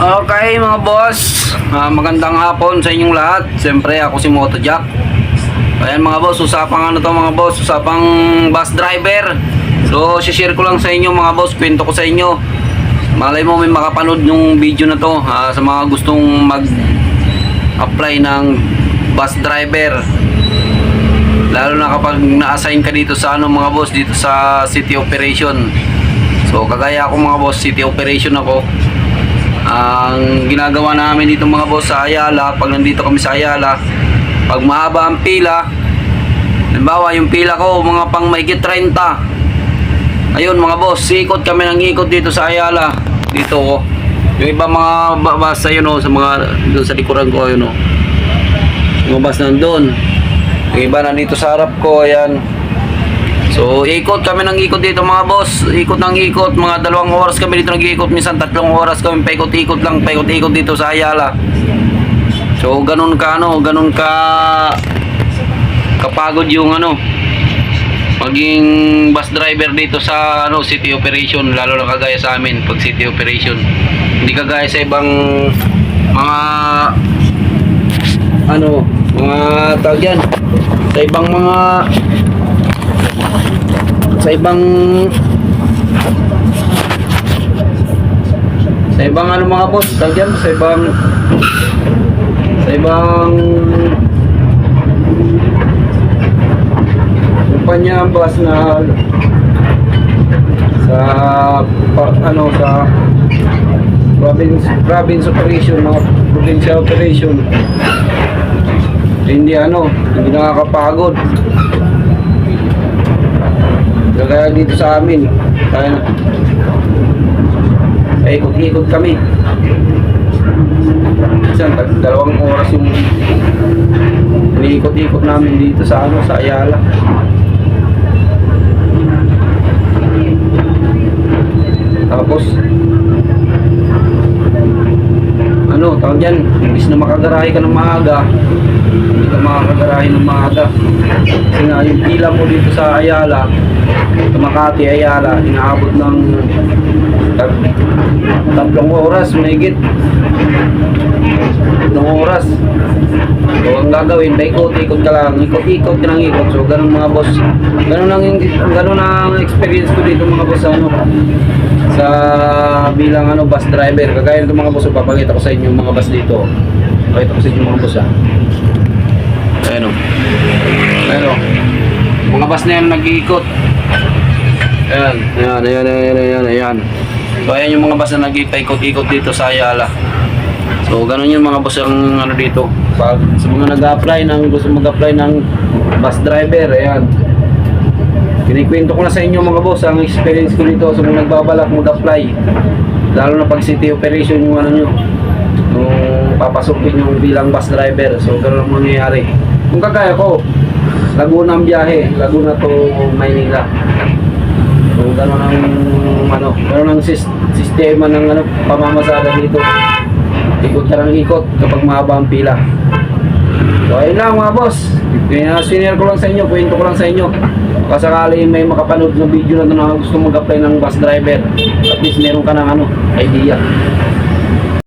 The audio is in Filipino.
Okay mga boss, Ah, magandang hapon sa inyong lahat. Siyempre ako si Moto Jack. Ayan mga boss, usapang ano to mga boss, usapang bus driver. So, share ko lang sa inyo mga boss, kwento ko sa inyo. Malay mo may makapanood yung video na to ah, sa mga gustong mag-apply ng bus driver. Lalo na kapag na-assign ka dito sa ano mga boss, dito sa city operation. So, kagaya ako mga boss, city operation ako. Ang ginagawa namin dito mga boss sa Ayala, pag nandito kami sa Ayala, pag mahaba ang pila, halimbawa yung pila ko, mga pang mahigit 30. Ayun mga boss, ikot kami ng ikot dito sa Ayala. Dito ko. Yung iba mga bus ayun oh, sa mga doon sa likuran ko ayun oh. Yung bus nandun. Yung iba nandito sa harap ko, ayan. So, ikot kami ng ikot dito mga boss. Ikot ng ikot. Mga dalawang oras kami dito nag-ikot. Minsan tatlong oras kami paikot-ikot lang. Paikot-ikot dito sa Ayala. So, ganun ka ano. Ganun ka kapagod yung ano maging bus driver dito sa ano city operation lalo na kagaya sa amin pag city operation hindi kagaya sa ibang mga ano mga tawag yan sa ibang mga sa ibang sa ibang ano mga boss tawag yan sa ibang sa ibang kumpanya bus na sa pa- ano sa province province operation mga provincial operation. Hindi ano hindi nakakapagod dito sa amin. Kaya ay ikot-ikot kami. Minsan, tag- dalawang oras yung iniikot-ikot namin dito sa ano sa Ayala. Tapos tawag dyan imbis na makagarahe ka ng maaga hindi ka makakagarahe ng maaga. Kasi nga yung pila mo dito sa Ayala sa Makati Ayala inaabot ng tat tatlong oras mahigit. Tatlong oras. So ang gagawin paikot-ikot ka lang. Ikot-ikot ka ng ikot. So ganun mga boss. Ganun ang ganun ang experience ko dito mga boss ano sa bilang ano bus driver. Kagaya nito mga boss papakita ko sa inyo mga bus dito. Papakita ko sa inyo mga boss ha ayun o ayun o mga bus na yan nag-iikot. Ayan. Ayan ayan ayan ayan ayan. So ayan yung mga bus na nag-ikot-ikot dito sa Ayala. So ganun yung mga bus ang ano dito. Pag sa mga nag-apply ng gusto mag-apply ng bus driver ayan Kinikwento ko na sa inyo mga boss ang experience ko dito sa mga nagbabalak mag-apply. Lalo na pag city operation yung ano nyo. Yung papasukin yung bilang bus driver. So ganun ang mangyayari. Kung kagaya ko, Laguna ang biyahe. Laguna to Maynila. So ganun ang ano, ganun ang sis- sistema ng ano, pamamasada dito. Ikot ka ng ikot kapag mahaba ang pila. So ayun lang mga boss. Kaya senior ko lang sa inyo, kwento ko lang sa inyo. Baka sakali may makapanood ng video na ito na gusto mag-apply ng bus driver. At least meron ka ng ano, idea.